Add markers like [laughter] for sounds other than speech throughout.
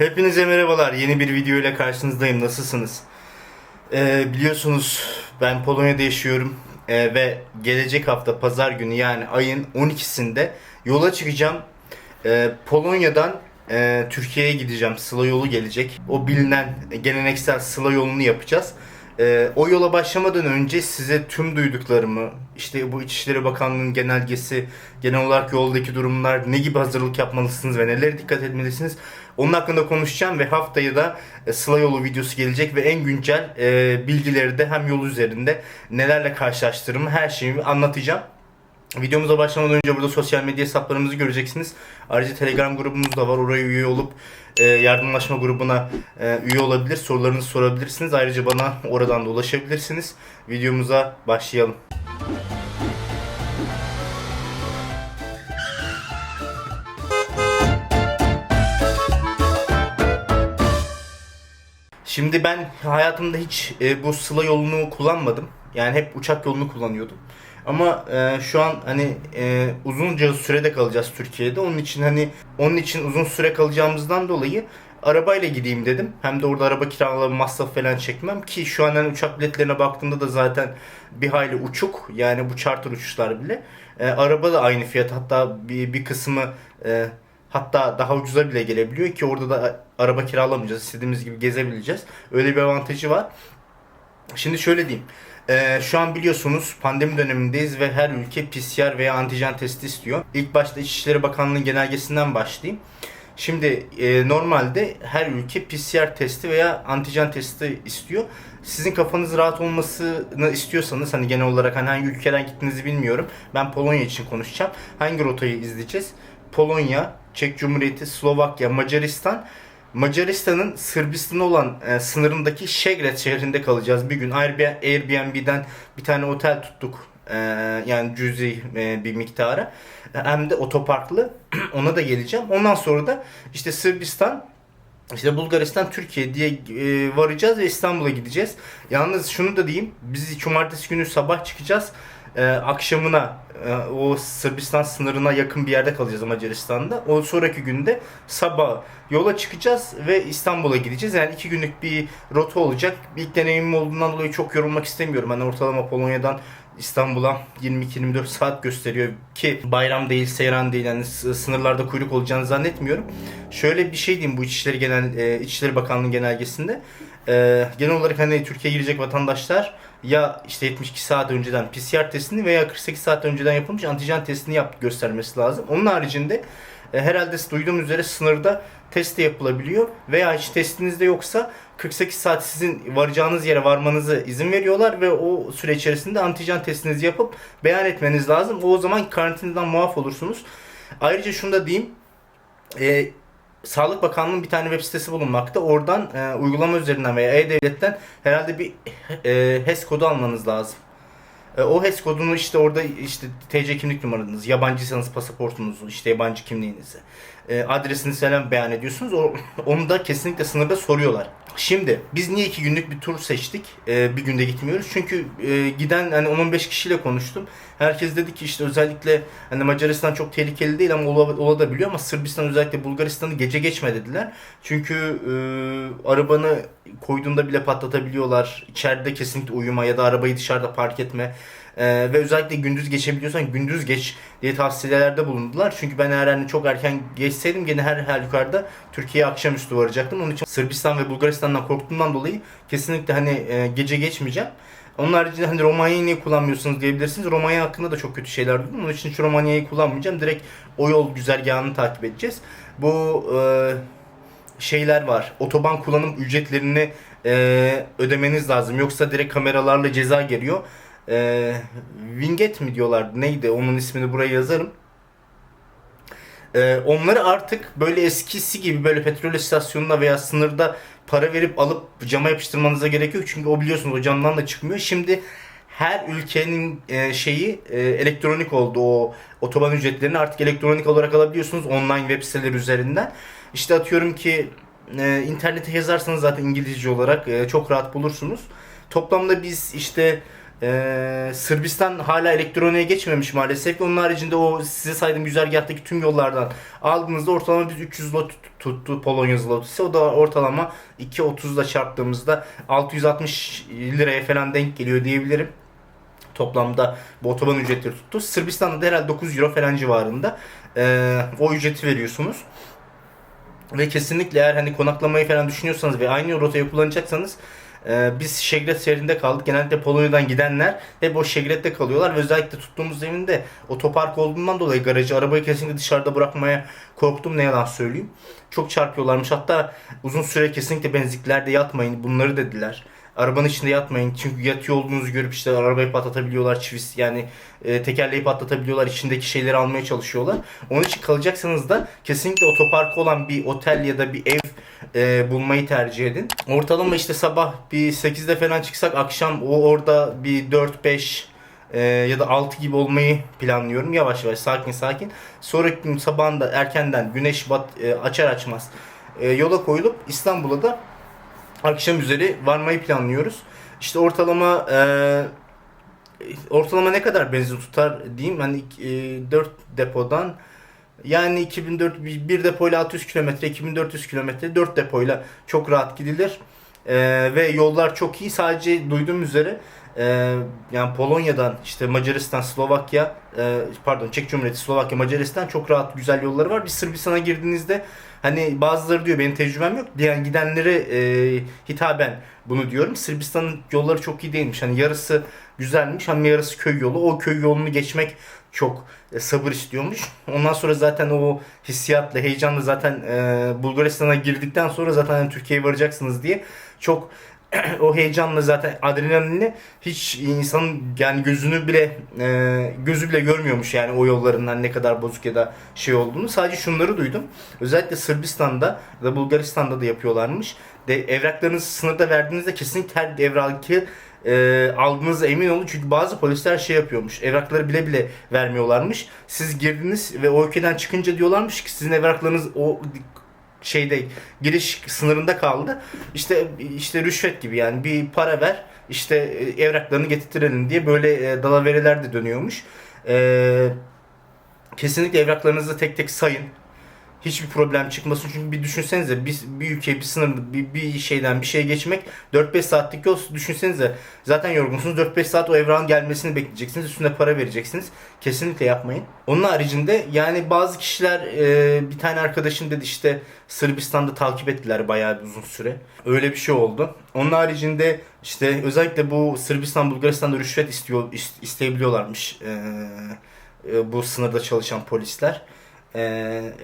Hepinize merhabalar. Yeni bir video ile karşınızdayım. Nasılsınız? Ee, biliyorsunuz ben Polonya'da yaşıyorum Ee, ve gelecek hafta pazar günü yani ayın 12'sinde yola çıkacağım. Ee, Polonya'dan e, Türkiye'ye gideceğim. Sıla yolu gelecek. O bilinen geleneksel Sıla yolunu yapacağız. Ee, o yola başlamadan önce size tüm duyduklarımı, işte bu İçişleri Bakanlığı'nın genelgesi, genel olarak yoldaki durumlar, ne gibi hazırlık yapmalısınız ve nelere dikkat etmelisiniz, onun hakkında konuşacağım ve haftaya da e, Sıla yolu videosu gelecek ve en güncel e, bilgileri de hem yol üzerinde nelerle karşılaştırdığımı her şeyi anlatacağım. Videomuza başlamadan önce burada sosyal medya hesaplarımızı göreceksiniz. Ayrıca Telegram grubumuz da var. Oraya üye olup e, yardımlaşma grubuna e, üye olabilir. Sorularınızı sorabilirsiniz. Ayrıca bana oradan da ulaşabilirsiniz. Videomuza başlayalım. Şimdi ben hayatımda hiç e, bu sıla yolunu kullanmadım. Yani hep uçak yolunu kullanıyordum. Ama e, şu an hani e, uzunca sürede kalacağız Türkiye'de. Onun için hani onun için uzun süre kalacağımızdan dolayı arabayla gideyim dedim. Hem de orada araba kiralama masraf falan çekmem ki şu an hani uçak biletlerine baktığımda da zaten bir hayli uçuk. Yani bu charter uçuşlar bile. E, araba da aynı fiyat. Hatta bir, bir kısmı e, hatta daha ucuza bile gelebiliyor ki orada da araba kiralamayacağız. İstediğimiz gibi gezebileceğiz. Öyle bir avantajı var. Şimdi şöyle diyeyim. Ee, şu an biliyorsunuz pandemi dönemindeyiz ve her ülke PCR veya antijen testi istiyor. İlk başta İçişleri Bakanlığı genelgesinden başlayayım. Şimdi e, normalde her ülke PCR testi veya antijen testi istiyor. Sizin kafanız rahat olmasını istiyorsanız hani genel olarak hani hangi ülkeden gittiğinizi bilmiyorum. Ben Polonya için konuşacağım. Hangi rotayı izleyeceğiz? Polonya, Çek Cumhuriyeti, Slovakya, Macaristan Macaristan'ın Sırbistan'a olan e, sınırındaki Şegret şehrinde kalacağız bir gün. Airbnb- Airbnb'den bir tane otel tuttuk. E, yani cüzi e, bir miktara. Hem de otoparklı. [clears throat] Ona da geleceğim. Ondan sonra da işte Sırbistan, işte Bulgaristan, Türkiye diye e, varacağız ve İstanbul'a gideceğiz. Yalnız şunu da diyeyim. Biz cumartesi günü sabah çıkacağız. E, akşamına e, o Sırbistan sınırına yakın bir yerde kalacağız Macaristan'da. O sonraki günde sabah yola çıkacağız ve İstanbul'a gideceğiz. Yani iki günlük bir rota olacak. İlk deneyimim olduğundan dolayı çok yorulmak istemiyorum. Hani ortalama Polonya'dan İstanbul'a 22-24 saat gösteriyor ki bayram değil, seyran değil yani sınırlarda kuyruk olacağını zannetmiyorum. Şöyle bir şey diyeyim bu İçişleri Genel e, İçişleri Bakanlığı genelgesinde. E, genel olarak hani Türkiye'ye girecek vatandaşlar ya işte 72 saat önceden PCR testini veya 48 saat önceden yapılmış antijen testini yap göstermesi lazım. Onun haricinde e, herhalde duyduğum üzere sınırda test de yapılabiliyor veya hiç testinizde yoksa 48 saat sizin varacağınız yere varmanızı izin veriyorlar ve o süre içerisinde antijen testinizi yapıp beyan etmeniz lazım. O zaman karantinadan muaf olursunuz. Ayrıca şunu da diyeyim. E, Sağlık Bakanlığı'nın bir tane web sitesi bulunmakta. Oradan e, uygulama üzerinden veya e-devletten herhalde bir e, HES kodu almanız lazım. E, o HES kodunu işte orada işte TC kimlik numaranız, yabancıysanız pasaportunuzu, işte yabancı kimliğinizi, e, adresinizi falan beyan ediyorsunuz. O, onu da kesinlikle sınırda soruyorlar. Şimdi biz niye iki günlük bir tur seçtik? E, bir günde gitmiyoruz. Çünkü e, giden hani 10-15 kişiyle konuştum. Herkes dedi ki işte özellikle hani Macaristan çok tehlikeli değil ama ola, olabiliyor ama Sırbistan özellikle Bulgaristan'ı gece geçme dediler. Çünkü e, arabanı koyduğunda bile patlatabiliyorlar. İçeride kesinlikle uyuma ya da arabayı dışarıda park etme. Ee, ve özellikle gündüz geçebiliyorsan gündüz geç diye tavsiyelerde bulundular. Çünkü ben eğer hani çok erken geçseydim gene her halükarda Türkiye'ye akşamüstü varacaktım. Onun için Sırbistan ve Bulgaristan'dan korktuğumdan dolayı kesinlikle hani e, gece geçmeyeceğim. Onun haricinde hani Romanya'yı niye kullanmıyorsunuz diyebilirsiniz. Romanya hakkında da çok kötü şeyler duydum. Onun için hiç Romanya'yı kullanmayacağım. Direkt o yol güzergahını takip edeceğiz. Bu e, şeyler var. Otoban kullanım ücretlerini e, ödemeniz lazım. Yoksa direkt kameralarla ceza geliyor. E, Winget mi diyorlar? Neydi? Onun ismini buraya yazarım. E, onları artık böyle eskisi gibi böyle petrol istasyonuna veya sınırda para verip alıp cama yapıştırmanıza gerek yok. Çünkü o biliyorsunuz o camdan da çıkmıyor. Şimdi her ülkenin e, şeyi e, elektronik oldu. O otoban ücretlerini artık elektronik olarak alabiliyorsunuz online web siteleri üzerinden. İşte atıyorum ki e, internete yazarsanız zaten İngilizce olarak çok rahat bulursunuz. Toplamda biz işte Ee, Sırbistan hala elektroniğe geçmemiş maalesef. Onun haricinde o size saydığım güzergahtaki tüm yollardan aldığınızda ortalama biz 300 lot tuttu Polonya zlotisi. O da ortalama 2.30'da çarptığımızda 660 liraya falan denk geliyor diyebilirim. Toplamda bu otoban ücretleri tuttu. Sırbistan'da da herhalde 9 euro falan civarında ee, o ücreti veriyorsunuz. Ve kesinlikle eğer hani konaklamayı falan düşünüyorsanız ve aynı rotayı kullanacaksanız e, biz Şegret şehrinde kaldık. Genellikle Polonya'dan gidenler hep o Şegret'te kalıyorlar ve özellikle tuttuğumuz evinde otopark olduğundan dolayı garajı arabayı kesinlikle dışarıda bırakmaya korktum ne yalan söyleyeyim. Çok çarpıyorlarmış. Hatta uzun süre kesinlikle benzinliklerde yatmayın bunları dediler. Arabanın içinde yatmayın çünkü yatıyor olduğunuzu görüp işte arabayı patlatabiliyorlar çivis yani e, tekerleği patlatabiliyorlar içindeki şeyleri almaya çalışıyorlar. Onun için kalacaksanız da kesinlikle otoparkı olan bir otel ya da bir ev e, bulmayı tercih edin. Ortalama işte sabah bir 8'de falan çıksak akşam o orada bir 4-5 e, ya da 6 gibi olmayı planlıyorum. Yavaş yavaş sakin sakin. Sonraki gün sabahında erkenden güneş bat, e, açar açmaz e, yola koyulup İstanbul'a da akşam üzeri varmayı planlıyoruz. İşte ortalama e, ortalama ne kadar benzin tutar diyeyim. Hani e, 4 depodan yani 2004 bir depoyla 600 kilometre, 2400 kilometre 4 depoyla çok rahat gidilir. E, ve yollar çok iyi. Sadece duyduğum üzere e, yani Polonya'dan işte Macaristan, Slovakya, e, pardon Çek Cumhuriyeti, Slovakya, Macaristan çok rahat güzel yolları var. Bir Sırbistan'a girdiğinizde hani bazıları diyor benim tecrübem yok. Diyen gidenlere e, hitaben bunu diyorum. Sırbistan'ın yolları çok iyi değilmiş. Hani yarısı güzelmiş ama yarısı köy yolu. O köy yolunu geçmek çok e, sabır istiyormuş. Ondan sonra zaten o hissiyatla, heyecanla zaten e, Bulgaristan'a girdikten sonra zaten hani Türkiye'ye varacaksınız diye çok o heyecanla zaten adrenalinle hiç insanın yani gözünü bile e, gözü bile görmüyormuş yani o yollarından ne kadar bozuk ya da şey olduğunu. Sadece şunları duydum. Özellikle Sırbistan'da ya da Bulgaristan'da da yapıyorlarmış. De, evraklarınızı sınırda verdiğinizde kesinlikle her evrakı e, aldığınıza emin olun. Çünkü bazı polisler şey yapıyormuş. Evrakları bile bile vermiyorlarmış. Siz girdiniz ve o ülkeden çıkınca diyorlarmış ki sizin evraklarınız o şeyde giriş sınırında kaldı. İşte işte rüşvet gibi yani bir para ver işte e, evraklarını getirtirelim diye böyle e, dalavereler de dönüyormuş. E, kesinlikle evraklarınızı tek tek sayın. Hiçbir problem çıkmasın. Çünkü bir düşünsenize bir, bir ülke bir sınır bir, bir şeyden bir şeye geçmek 4-5 saatlik yol düşünsenize. Zaten yorgunsunuz 4-5 saat o evrağın gelmesini bekleyeceksiniz üstüne para vereceksiniz. Kesinlikle yapmayın. Onun haricinde yani bazı kişiler e, bir tane arkadaşım dedi işte Sırbistan'da takip ettiler bayağı bir uzun süre. Öyle bir şey oldu. Onun haricinde işte özellikle bu Sırbistan Bulgaristan'da rüşvet istiyor ist- isteyebiliyorlarmış e, e, bu sınırda çalışan polisler e,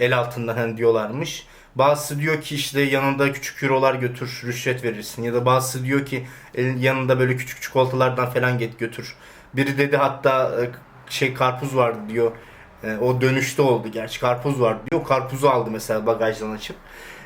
el altından hani diyorlarmış. Bazısı diyor ki işte yanında küçük eurolar götür rüşvet verirsin ya da bazısı diyor ki el- yanında böyle küçük çikolatalardan falan get götür. Biri dedi hatta e, şey karpuz vardı diyor. E, o dönüşte oldu gerçi karpuz vardı diyor. Karpuzu aldı mesela bagajdan açıp.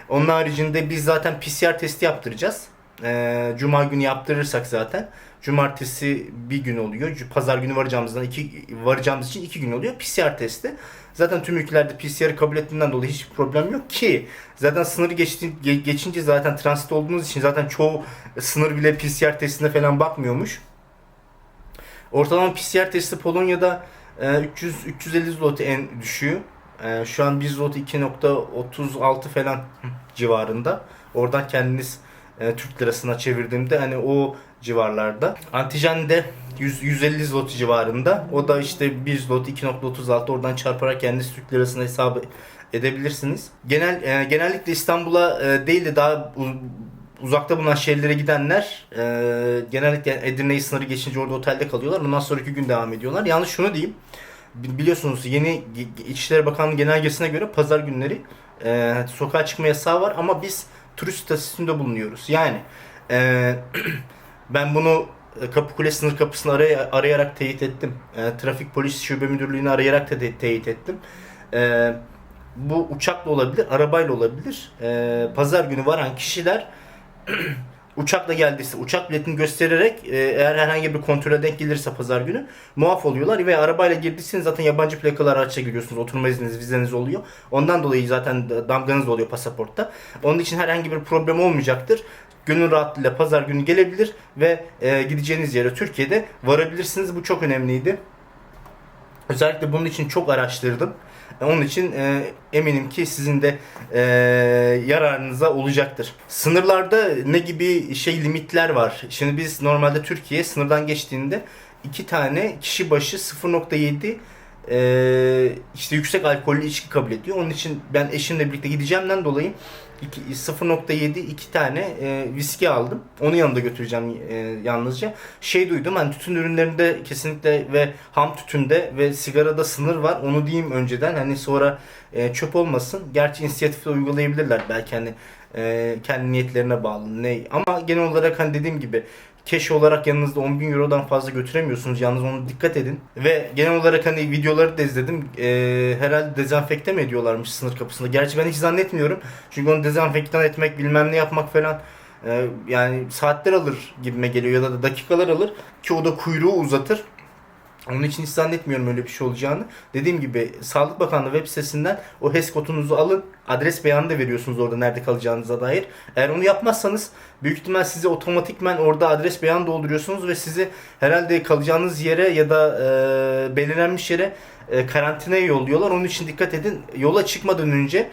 Onun haricinde biz zaten PCR testi yaptıracağız. E, Cuma günü yaptırırsak zaten. Cumartesi bir gün oluyor. Pazar günü varacağımızdan iki varacağımız için iki gün oluyor. PCR testi. Zaten tüm ülkelerde PCR'ı kabul ettiğinden dolayı hiçbir problem yok ki. Zaten sınırı geçti, ge- geçince zaten transit olduğunuz için zaten çoğu sınır bile PCR testine falan bakmıyormuş. Ortalama PCR testi Polonya'da e, 300 350 zloty en düşüğü. E, Şu an 1 zloty 2.36 falan civarında. Oradan kendiniz e, Türk lirasına çevirdiğimde hani o civarlarda. Antijen de 100, 150 zloty civarında. O da işte 1 zloty 2.36 oradan çarparak kendiniz Türk lirasına hesabı edebilirsiniz. Genel e, genellikle İstanbul'a e, değil de daha uzakta bulunan şehirlere gidenler e, genellikle Edirne'yi sınırı geçince orada otelde kalıyorlar. Ondan sonraki gün devam ediyorlar. Yalnız şunu diyeyim. Bi- Biliyorsunuz yeni İçişleri Bakanlığı genelgesine göre pazar günleri e, sokağa çıkma yasağı var ama biz turist statüsünde bulunuyoruz. Yani e, [clears throat] ben bunu e, Kapıkule sınır kapısını araya, arayarak teyit ettim. E, Trafik Polis Şube Müdürlüğü'nü arayarak da teyit ettim. E, bu uçakla olabilir, arabayla olabilir. E, pazar günü varan kişiler [clears throat] uçakla geldiyse uçak biletini göstererek e, eğer herhangi bir kontrole denk gelirse pazar günü muaf oluyorlar ve arabayla girdiyseniz zaten yabancı plakalı araçla giriyorsunuz. Oturma izniniz, vizeniz oluyor. Ondan dolayı zaten damganız da oluyor pasaportta. Onun için herhangi bir problem olmayacaktır. Gönül rahatlığıyla pazar günü gelebilir ve e, gideceğiniz yere Türkiye'de varabilirsiniz. Bu çok önemliydi. Özellikle bunun için çok araştırdım. E, Onun için e, eminim ki sizin de e, yararınıza olacaktır. Sınırlarda ne gibi şey limitler var? Şimdi biz normalde Türkiye sınırdan geçtiğinde iki tane kişi başı 0.7 e, işte yüksek alkollü içki kabul ediyor. Onun için ben eşimle birlikte gideceğimden dolayı 0.7 iki tane e, viski aldım. Onu yanında götüreceğim e, yalnızca. Şey duydum hani tütün ürünlerinde kesinlikle ve ham tütünde ve sigarada sınır var. Onu diyeyim önceden hani sonra e, çöp olmasın. Gerçi inisiyatifle uygulayabilirler belki hani e, kendi niyetlerine bağlı ne. Ama genel olarak hani dediğim gibi keş olarak yanınızda 10 bin eurodan fazla götüremiyorsunuz. Yalnız onu dikkat edin. Ve genel olarak hani videoları da izledim. Ee, herhalde dezenfekte mi ediyorlarmış sınır kapısında. Gerçi ben hiç zannetmiyorum. Çünkü onu dezenfektan etmek bilmem ne yapmak falan e, yani saatler alır gibime geliyor ya da dakikalar alır ki o da kuyruğu uzatır. Onun için hiç zannetmiyorum öyle bir şey olacağını. Dediğim gibi Sağlık Bakanlığı web sitesinden o HES kodunuzu alın. Adres beyanı da veriyorsunuz orada nerede kalacağınıza dair. Eğer onu yapmazsanız büyük ihtimal size otomatikmen orada adres beyanı dolduruyorsunuz ve sizi herhalde kalacağınız yere ya da e, belirlenmiş yere e, karantinaya yolluyorlar. Onun için dikkat edin. Yola çıkmadan önce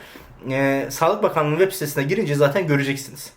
e, Sağlık Bakanlığı web sitesine girince zaten göreceksiniz.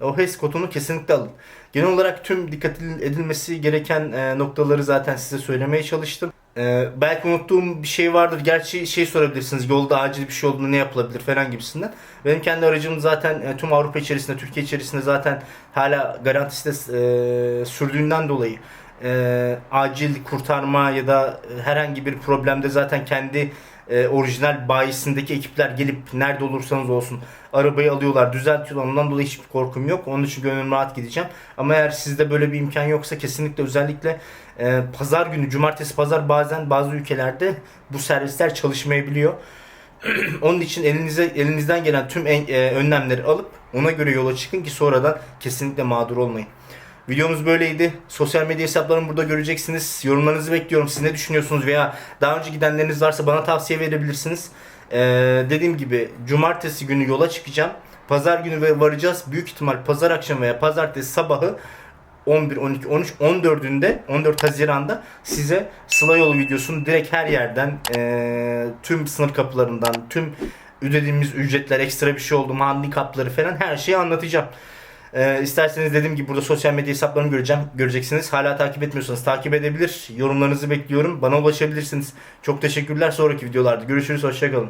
O HES kodunu kesinlikle alın. Genel olarak tüm dikkat edilmesi gereken e, noktaları zaten size söylemeye çalıştım. E, belki unuttuğum bir şey vardır. Gerçi şey sorabilirsiniz. Yolda acil bir şey olduğunda ne yapılabilir falan gibisinden. Benim kendi aracım zaten e, tüm Avrupa içerisinde, Türkiye içerisinde zaten hala garantisi de e, sürdüğünden dolayı e, acil kurtarma ya da herhangi bir problemde zaten kendi e, orijinal bayisindeki ekipler gelip nerede olursanız olsun arabayı alıyorlar, düzeltiyorlar. Ondan dolayı hiçbir korkum yok. Onun için gönlüm rahat gideceğim. Ama eğer sizde böyle bir imkan yoksa kesinlikle özellikle e, pazar günü, cumartesi pazar bazen bazı ülkelerde bu servisler çalışmayabiliyor. [clears throat] Onun için elinize elinizden gelen tüm en- e, önlemleri alıp ona göre yola çıkın ki sonradan kesinlikle mağdur olmayın. Videomuz böyleydi. Sosyal medya hesaplarımı burada göreceksiniz. Yorumlarınızı bekliyorum. Siz ne düşünüyorsunuz veya daha önce gidenleriniz varsa bana tavsiye verebilirsiniz. Ee, dediğim gibi cumartesi günü yola çıkacağım. Pazar günü ve varacağız. Büyük ihtimal pazar akşamı veya pazartesi sabahı 11, 12, 13, 14'ünde 14 Haziran'da size Sıla Yolu videosunu direkt her yerden eee, tüm sınır kapılarından tüm ödediğimiz ücretler ekstra bir şey oldu mu handikapları falan her şeyi anlatacağım. Ee, isterseniz dediğim gibi burada sosyal medya hesaplarımı göreceğim, göreceksiniz. Hala takip etmiyorsanız takip edebilir. Yorumlarınızı bekliyorum. Bana ulaşabilirsiniz. Çok teşekkürler. Sonraki videolarda görüşürüz. Hoşçakalın.